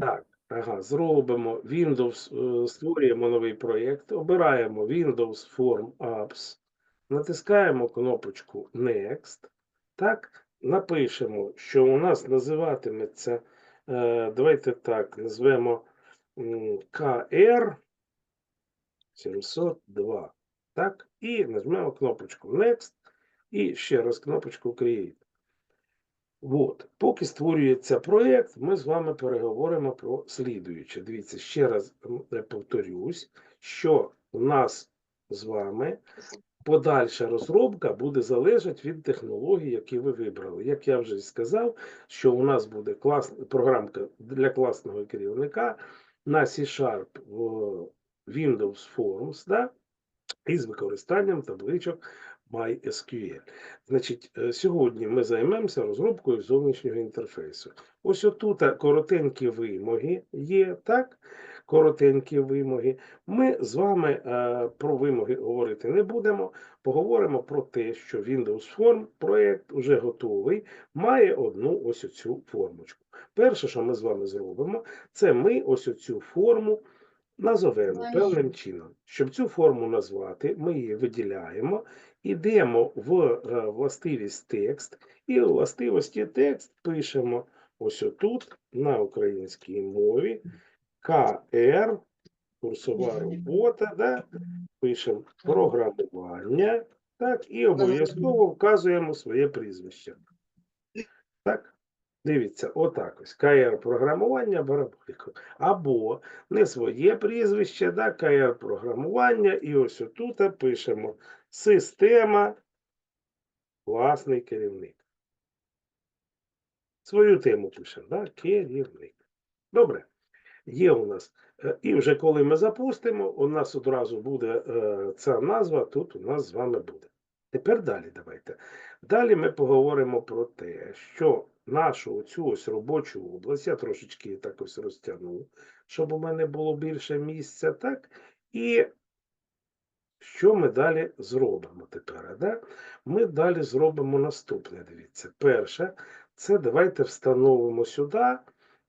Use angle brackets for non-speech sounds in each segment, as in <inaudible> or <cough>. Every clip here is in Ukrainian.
Так, ага, зробимо Windows, е, створюємо новий проєкт, обираємо Windows Form Apps, натискаємо кнопочку Next. Так, напишемо, що у нас називатиметься, е, давайте так, назвемо KR 702. Так, і нажмемо кнопочку Next і ще раз кнопочку Create. От, поки створюється проєкт, ми з вами переговоримо про слідуюче. Дивіться, ще раз е, повторюсь, що у нас з вами подальша розробка буде залежати від технологій, які ви вибрали. Як я вже сказав, що у нас буде клас, програмка для класного керівника на C-Sharp в Windows Forms, да? із використанням табличок MySQL. Значить, е, сьогодні ми займемося розробкою зовнішнього інтерфейсу. Ось отут е, коротенькі вимоги є, так? Коротенькі вимоги. Ми з вами е, про вимоги говорити не будемо. Поговоримо про те, що Windows Form проєкт вже готовий, має одну ось оцю формочку. Перше, що ми з вами зробимо, це ми ось оцю форму назовемо певним чином. Щоб цю форму назвати, ми її виділяємо, ідемо в е, властивість текст, і у властивості текст пишемо ось отут на українській мові КР, курсова робота, да? пишемо програмування, так, і обов'язково вказуємо своє прізвище. Так? Дивіться, отак ось. КР програмування бараболько. Або не своє прізвище, да, КР програмування, і ось отут пишемо система, власний керівник. Свою тему пишемо, да, керівник. Добре. Є у нас. Е, І вже коли ми запустимо, у нас одразу буде е, ця назва, тут у нас з вами буде. Тепер далі давайте. Далі ми поговоримо про те, що нашу оцю ось робочу область, я трошечки так ось розтягну, щоб у мене було більше місця, так? І що ми далі зробимо тепер? Да? Ми далі зробимо наступне, дивіться. Перше, це давайте встановимо сюди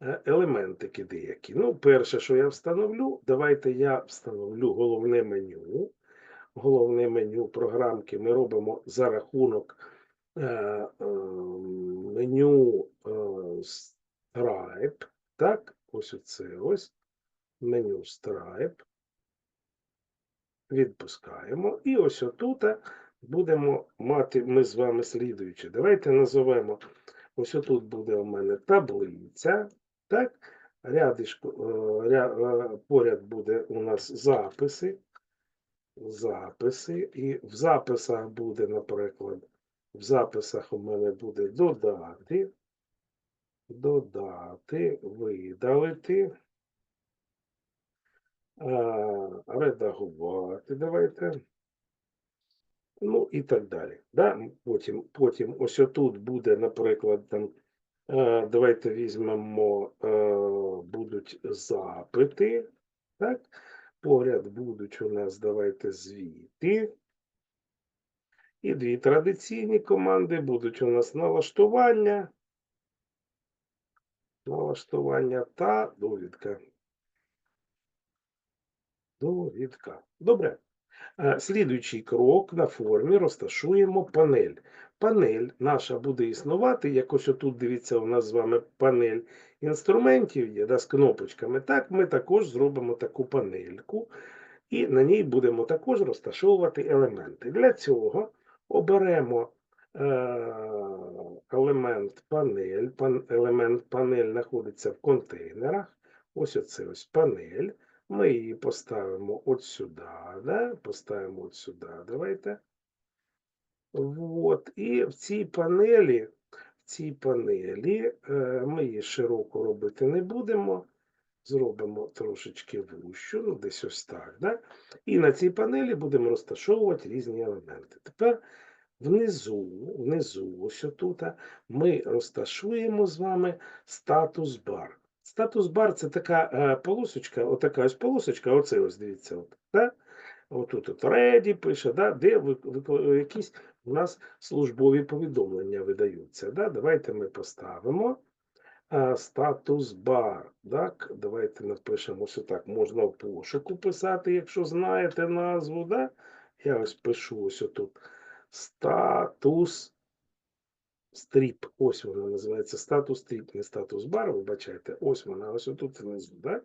е, елементики деякі. Ну, перше, що я встановлю, давайте я встановлю головне меню. Головне меню програмки ми робимо за рахунок е, е, меню е, Stripe. Так, ось оце ось меню Stripe. Відпускаємо. І ось отут будемо мати ми з вами слідуюче. Давайте назовемо. Ось отут буде у мене таблиця. Так, рядишко, е, ря, е, поряд буде у нас записи. Записи. І в записах буде, наприклад, в записах у мене буде додати, додати, видалити, редагувати. Давайте. Ну і так далі. Да? Потім, потім ось отут буде, наприклад, там, е, давайте візьмемо, е, будуть запити. Так? Поряд будуть у нас, давайте, звіти. І дві традиційні команди будуть у нас налаштування, налаштування та довідка. Довідка. Добре. Е, Слідуючий крок на формі розташуємо панель. Панель наша буде існувати, якось отут, дивіться, у нас з вами панель інструментів є, да, з кнопочками. Так, ми також зробимо таку панельку, і на ній будемо також розташовувати елементи. Для цього оберемо е, елемент панель. Пан, елемент панель знаходиться в контейнерах. Ось оце ось панель. Ми її поставимо от сюди, да? поставимо от сюди. Давайте. Вот. І в цій панелі, в цій панелі е, ми її широко робити не будемо. Зробимо трошечки вущу, ну десь ось так. Да? І на цій панелі будемо розташовувати різні елементи. Тепер внизу, внизу, ось отут, ми розташуємо з вами статус бар. Статус бар це така е, полосочка, отака ось полосочка, оце ось дивіться. От, да? Отут от ready пише, да? де ви, ви, якісь у нас службові повідомлення видаються. Да? Давайте ми поставимо. е, статус бар. Так, давайте напишемо ось так. Можна в пошуку писати, якщо знаєте назву. Да? Я ось пишу ось тут. Статус стріп. Ось вона називається статус стріп, не статус бар, вибачайте. Ось вона, ось тут внизу. Да?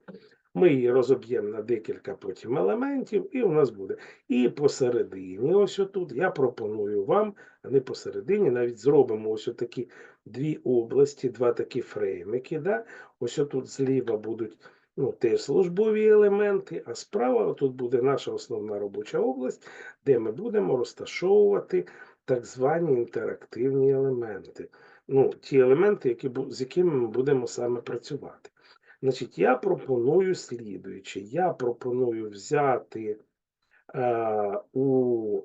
Ми її розоб'ємо на декілька потім елементів, і у нас буде. І посередині, ось тут, я пропоную вам, а не посередині, навіть зробимо ось такі дві області, два такі фреймики. Да? Ось тут зліва будуть ну, теж службові елементи, а справа тут буде наша основна робоча область, де ми будемо розташовувати так звані інтерактивні елементи. Ну, ті елементи, які, з якими ми будемо саме працювати. Значить, я пропоную слідуюче. Я пропоную взяти е, у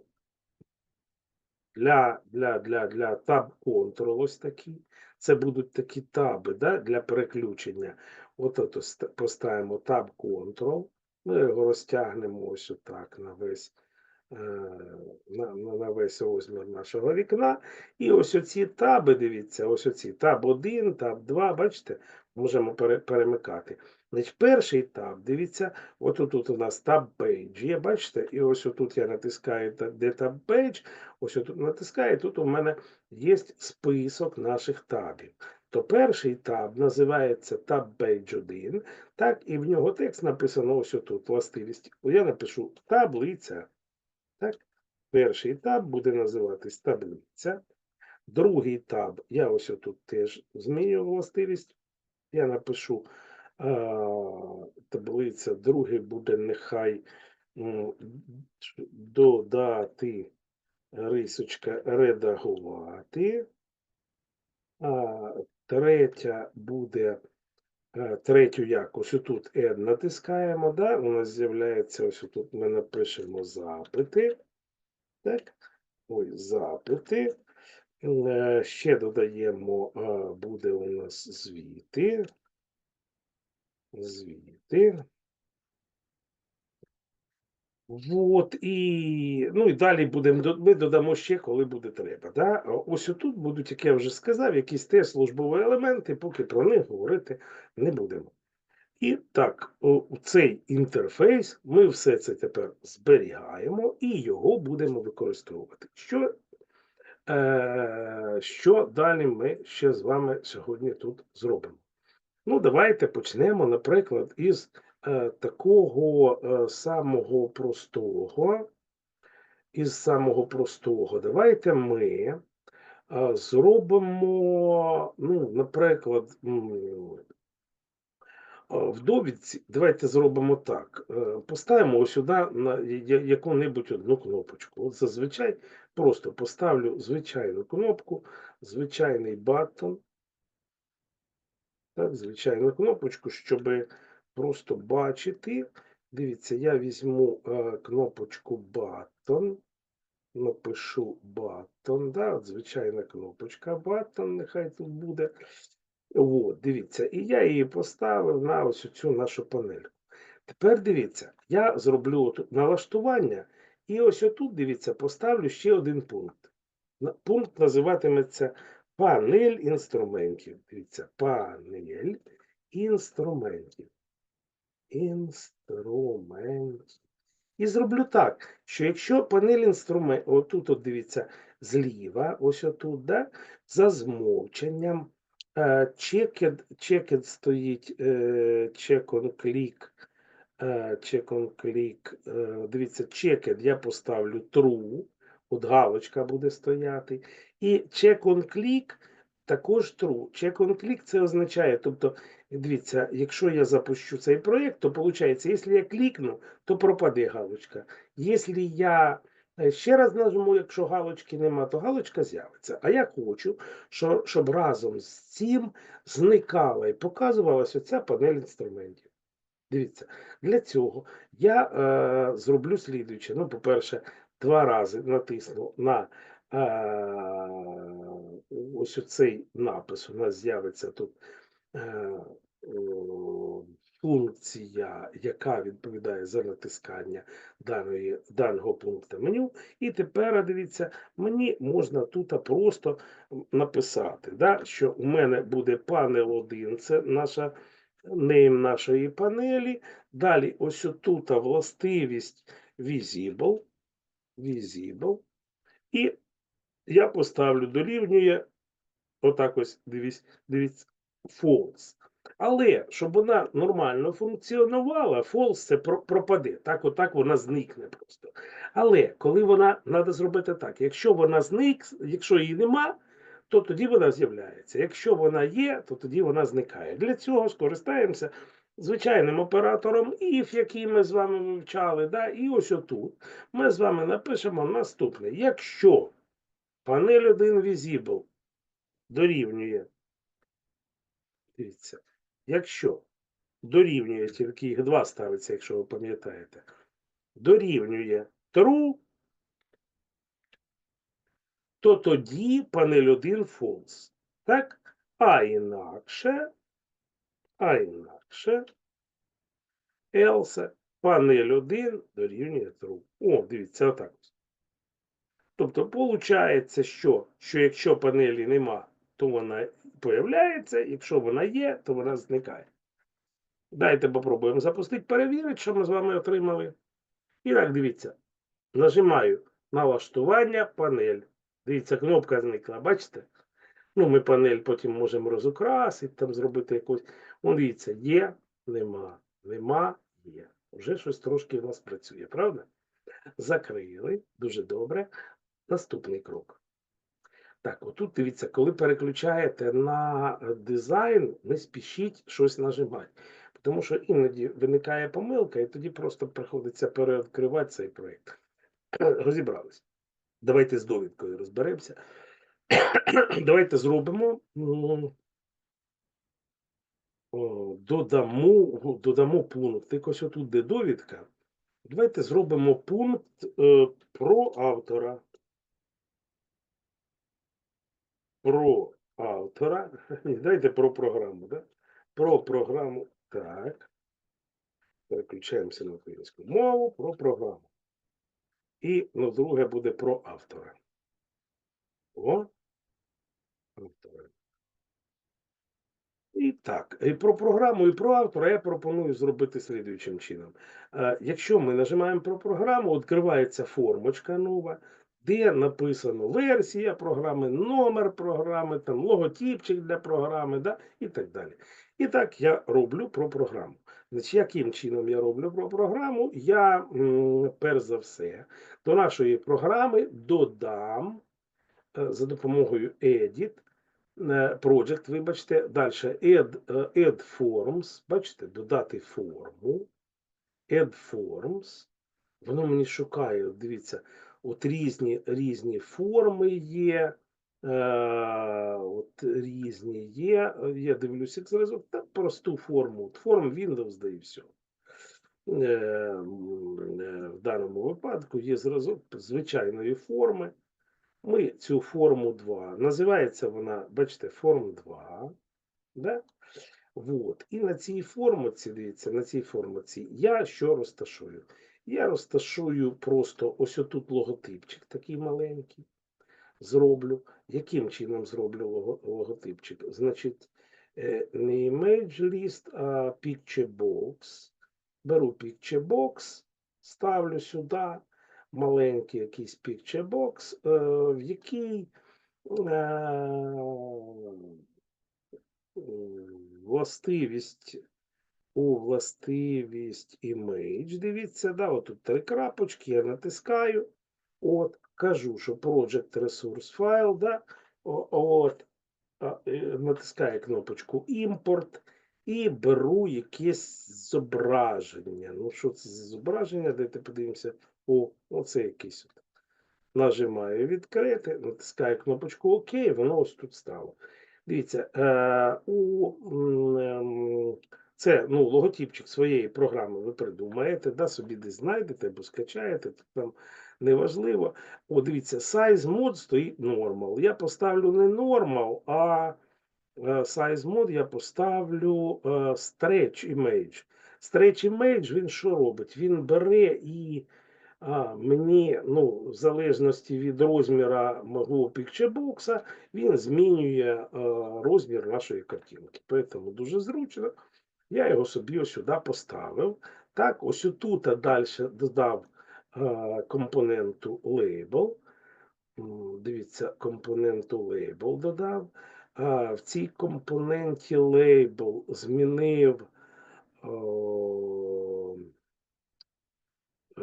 для, для, для, для таб Control ось такі. Це будуть такі таби да, для переключення. От поставимо таб Control. Ми його розтягнемо ось отак на весь, на, на, на весь розмір нашого вікна. І ось оці таби, дивіться, ось оці таб 1, таб 2, бачите, можемо пере, перемикати. Значить, перший таб, дивіться, отут тут у нас таб Page є, бачите, і ось отут я натискаю, де таб Page, ось отут натискаю, тут у мене є список наших табів. То перший таб називається таб Page 1, так, і в нього текст написано ось отут, властивість. Я напишу таблиця. Так, перший таб буде називатись таблиця. Другий таб, я ось отут теж змінюю властивість. Я напишу а, таблиця, другий буде нехай додати рисочка редагувати. А, третя буде е, третю якось тут N натискаємо, да? у нас з'являється ось тут ми напишемо запити. Так, ой, запити. Е, Ще додаємо, е, буде у нас звіти. Звіти. Вот, і, ну і далі будемо, ми додамо ще, коли буде треба. Да? Ось тут будуть, як я вже сказав, якісь теж службові елементи, поки про них говорити не будемо. І так, у цей інтерфейс ми все це тепер зберігаємо і його будемо використовувати. Що, е, що далі ми ще з вами сьогодні тут зробимо? Ну, давайте почнемо, наприклад, із такого е, самого простого. Із самого простого. Давайте ми е, зробимо, ну, наприклад, в довідці, давайте зробимо так. е, Поставимо сюди на яку-небудь одну кнопочку. От зазвичай просто поставлю звичайну кнопку, звичайний баттон. Так, звичайну кнопочку, щоб просто бачити. Дивіться, я візьму е, кнопочку button, напишу button, да, от звичайна кнопочка button, нехай тут буде. От, дивіться, і я її поставив на ось цю нашу панельку. Тепер дивіться, я зроблю налаштування, і ось отут, дивіться, поставлю ще один пункт. Пункт називатиметься панель інструментів. Дивіться, панель інструментів. Інструментів. І зроблю так, що якщо панель інструментів, отут, от дивіться, зліва, ось отут, да, за змовченням, checked, checked стоїть е, check on click, е, check on click, е, дивіться, checked я поставлю true, от галочка буде стояти, і check on click також true. Check on click це означає, тобто, дивіться, якщо я запущу цей проєкт, то виходить, якщо я клікну, то пропаде галочка. Якщо я е, ще раз нажму, якщо галочки нема, то галочка з'явиться. А я хочу, що, щоб разом з цим зникала і показувалася оця панель інструментів. Дивіться, для цього я е, зроблю слідуюче. Ну, по-перше, два рази натисну на е, ось оцей напис. У нас з'явиться тут функція, яка відповідає за натискання даної, даного пункту меню. І тепер, дивіться, мені можна тут просто написати, да, що у мене буде панел 1, це наша нейм нашої панелі. Далі ось тут властивість visible, visible. І я поставлю дорівнює, отак ось, дивіться, дивіться, false. Але щоб вона нормально функціонувала, false це пропаде. Так, отак вона зникне просто. Але коли вона, треба зробити так, якщо вона зник, якщо її нема, то тоді вона з'являється. Якщо вона є, то тоді вона зникає. Для цього скористаємося звичайним оператором if, який ми з вами вивчали. Да? І ось отут ми з вами напишемо наступне. Якщо панель 1 visible дорівнює, дивіться, якщо дорівнює, тільки їх два ставиться, якщо ви пам'ятаєте, дорівнює true, то тоді панель 1 false. Так? А інакше, а інакше, else, панель 1 дорівнює true. О, дивіться, отак. Тобто, виходить, що, що якщо панелі нема, то вона появляється, якщо вона є, то вона зникає. Дайте попробуємо запустити, перевірити, що ми з вами отримали. І так, дивіться. Нажимаю налаштування панель. Дивіться, кнопка зникла, бачите? Ну, ми панель потім можемо розукрасити, там зробити якусь. Вон дивіться, є, нема, нема, є. Вже щось трошки у нас працює, правда? Закрили, дуже добре. Наступний крок. Так, отут дивіться, коли переключаєте на дизайн, не спішіть щось нажимати. Тому що іноді виникає помилка, і тоді просто приходиться переоткривати цей проєкт. Розібрались. Давайте з довідкою розберемося. Давайте зробимо. Додамо, додамо пункт. Ось отут де довідка. Давайте зробимо пункт е, про автора. Про автора. <laughs> Ні, Давайте про програму, да? Про програму. Так. Переключаємося на українську мову про програму. І ну, друге буде про автора. О. Автора. І так, і про програму, і про автора я пропоную зробити слідуючим чином. Е, Якщо ми нажимаємо про програму, відкривається формочка нова, де написано версія програми, номер програми, там логотипчик для програми, да, і так далі. І так я роблю про програму. Значить, яким чином я роблю про програму? Я перш за все до нашої програми додам е, за допомогою Edit е, Project, вибачте, далі add, е, add forms, бачите, додати форму, add forms, воно мені шукає, дивіться, от різні, різні форми є, е, от різні є, я дивлюся як зразок, та просту форму, форм Windows, да і все. Е, В даному випадку є зразок звичайної форми. Ми цю форму 2, називається вона, бачите, форм 2. Да? Вот. І на цій формуці, дивіться, на цій формуці я що розташую? Я розташую просто ось отут логотипчик такий маленький. Зроблю. Яким чином зроблю логотипчик? Значить, е, не image list, а picture box. Беру picture box, ставлю сюди маленький якийсь picture box, е, в який е, властивість у властивість image. Дивіться, да, отут три крапочки, я натискаю. От, кажу, що Project Resource File, да, от, е, натискаю кнопочку Import і беру якесь зображення. Ну, що це за зображення? Дайте подивимося. О, оце якесь. от. Нажимаю відкрити, натискаю кнопочку ОК, воно ось тут стало. Дивіться, е, у, ем, це ну, логотипчик своєї програми ви придумаєте, да, собі десь знайдете або скачаєте, там неважливо. О, дивіться, size mode стоїть normal. Я поставлю не normal, а е, size mode я поставлю е, stretch image. Stretch image він що робить? Він бере і а, мені, ну, в залежності від розміра мого пікчебокса, він змінює е, розмір нашої картинки. Тому дуже зручно. Я його собі сюди поставив. Так, ось тут далі додав е, компоненту label. Дивіться, компоненту label додав. А, в цій компоненті label змінив е,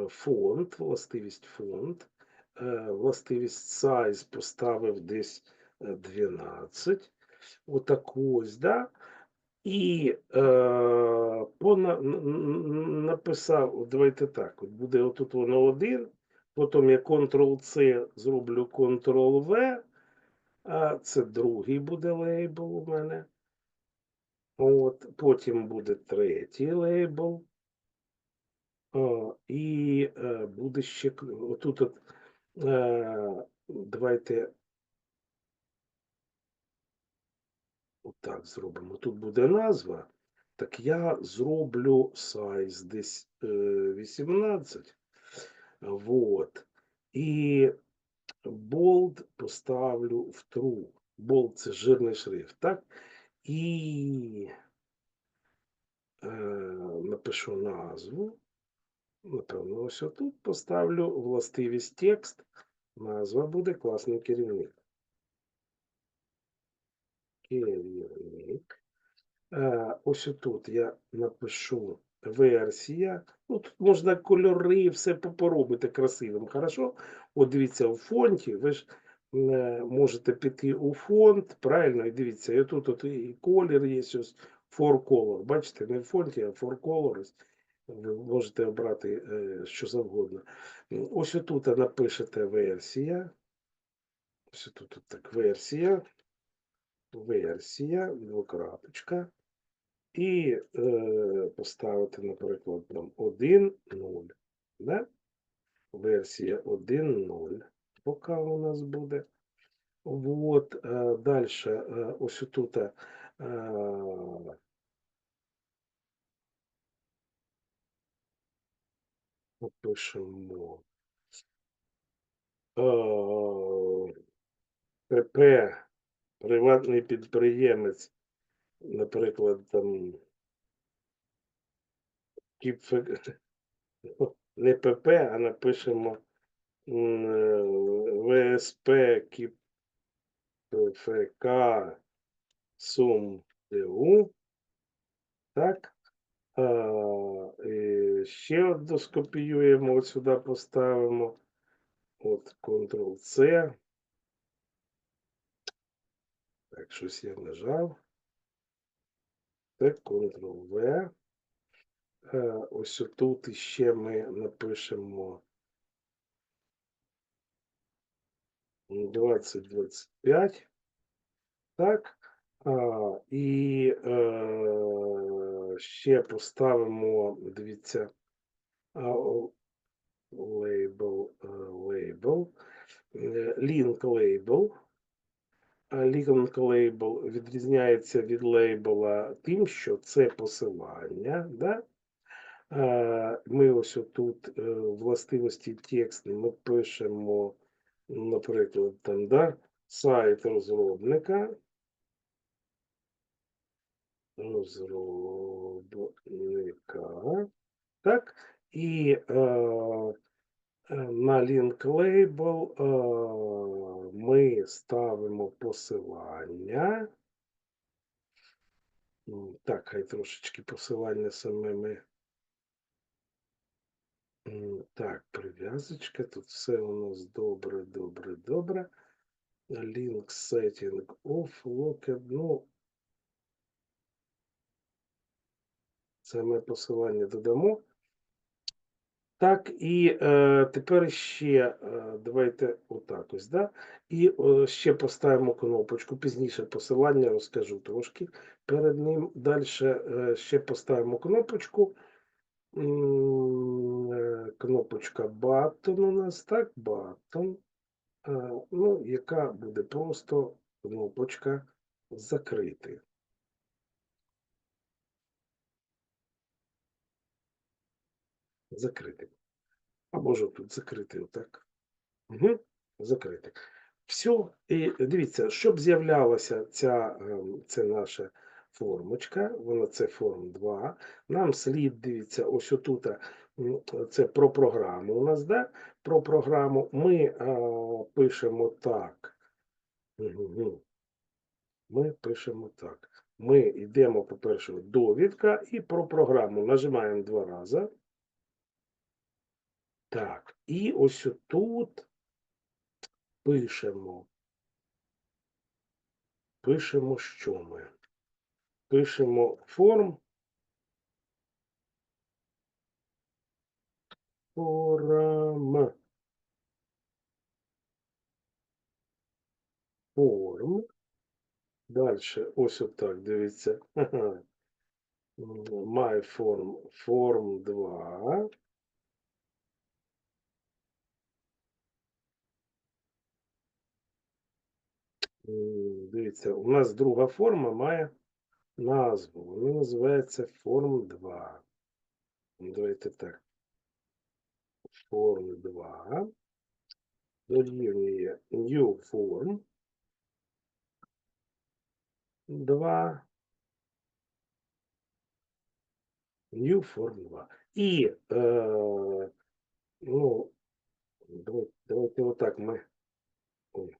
фонд, властивість фонд. Е, Властивість size поставив десь е, 12. Отаку ось, да? І е, пона, написав, давайте так, от буде отут воно один, потім я Ctrl-C зроблю Ctrl-V, а це другий буде лейбл у мене. От, потім буде третій лейбл. О, і е, буде ще отут от, е, давайте отак зробимо. Тут буде назва. Так я зроблю size десь е, 18. Вот. І bold поставлю в true. Bold це жирний шрифт, так? І е, напишу назву. Напевно, ось отут поставлю властивість текст. Назва буде класний керівник. Керівник. Е, ось тут я напишу версія. Ну, тут можна кольори, все поробити красивим. Хорошо? От дивіться, у фонті ви ж е, можете піти у фонд, правильно, і дивіться, і тут от і колір є ось for color. Бачите, не в фонті, а for colors. Ви можете обрати е, що завгодно. Ось тут напишете версія. Ось тут так версія. Версія, двокрапочка. І е, поставити, наприклад, там 1.0. Да? Версія 1.0. Поки у нас буде. Вот, е, далі, е, ось тут е, напишемо е, ПП, приватний підприємець, наприклад, там <laughs> не ПП, а напишемо е, ВСП КІПФК Сум ДУ. Так. А, і ще одну скопіюємо, от сюди поставимо. От Ctrl-C. Так, щось я нажав. Так, Ctrl-V. Е, Ось тут іще ми напишемо 2025. Так. І е, ще поставимо, дивіться, лейбл, е, лейбл, link лейбл. Link лейбл відрізняється від лейбла тим, що це посилання. Да? Е, Ми ось тут в властивості тексту ми пишемо, наприклад, там, да, сайт розробника. Розробника. Так. І е, е, на link label е, ми ставимо посилання. Так, хай трошечки посилання саме ми. Так, прив'язочка. Тут все у нас добре, добре, добре. Link setting off, locked. Ну, це ми посилання додамо. Так, і е, тепер ще е, давайте отак ось, да? І е, ще поставимо кнопочку. Пізніше посилання розкажу трошки перед ним. Далі е, ще поставимо кнопочку. Е, Кнопочка Button у нас, так, Button. Е, Ну, яка буде просто кнопочка закрити. Закрити. А може тут закрити отак. Угу. Закрити. Все. І дивіться, щоб з'являлася ця ем, це наша формочка, вона це форм 2. Нам слід, дивіться, ось отут, це про програму у нас, да? Про програму ми а, пишемо так. Мгм. Ми пишемо так. Ми йдемо, по-перше, довідка і про програму нажимаємо два рази. Так, і ось тут пишемо. Пишемо, що ми? Пишемо форм. Форм. Форм. Дальше, ось отак, дивіться. <laughs> My form, форм 2. Дивіться, у нас друга форма має назву. Вона називається форм 2. Ну, Давайте так. Форм 2. Дорівнює new form. 2. New form 2. І, е, ну, давайте, давайте отак ми. Ой,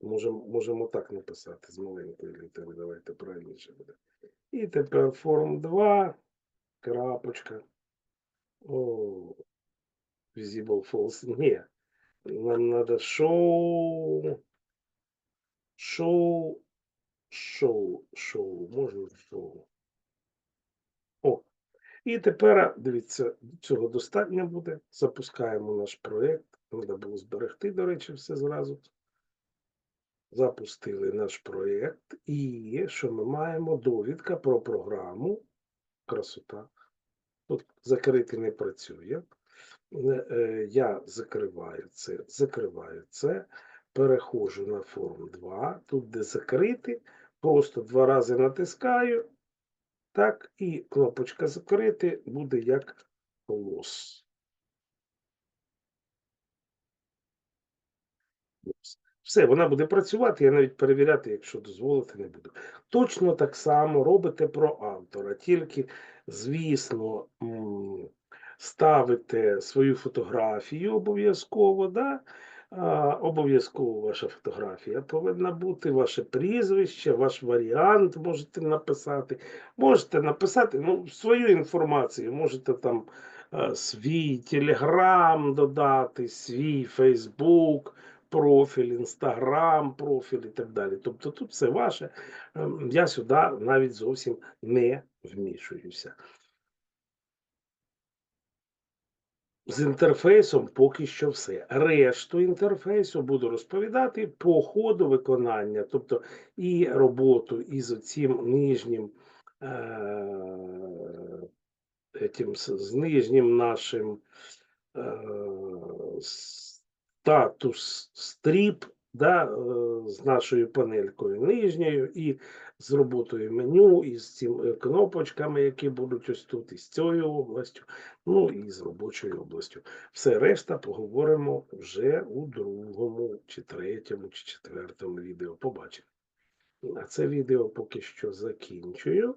можемо, можемо так написати з маленької літери. Давайте правильніше буде. І тепер форм 2. Крапочка. О, visible false. Ні. Нам надо show. Show. Show. Show. Можна show. О. І тепер, дивіться, цього достатньо буде. Запускаємо наш проєкт. Треба було зберегти, до речі, все зразу. Запустили наш проєкт. І що ми маємо? Довідка про програму. Красота. Тут закрити не працює. Е, Я закриваю це, закриваю це, переходжу на форм 2, тут де закрити, просто два рази натискаю, так, і кнопочка закрити буде як колос. Все, вона буде працювати, я навіть перевіряти, якщо дозволити, не буду. Точно так само робите про автора, тільки, звісно, ставите свою фотографію обов'язково, да? Обов'язково ваша фотографія повинна бути, ваше прізвище, ваш варіант можете написати. Можете написати ну, свою інформацію, можете там е, свій телеграм додати, свій Фейсбук, профіль, інстаграм, профіль і так далі. Тобто тут все ваше. Ем, Я сюди навіть зовсім не вмішуюся. З інтерфейсом поки що все. Решту інтерфейсу буду розповідати по ходу виконання, тобто і роботу із цим нижнім, е, з нижнім нашим е, статус стріп, да, е, з нашою панелькою нижньою, і з роботою меню, і з цими кнопочками, які будуть ось тут, і з цією областю, ну і з робочою областю. Все решта поговоримо вже у другому, чи третьому, чи четвертому відео. Побачимо. А це відео поки що закінчую.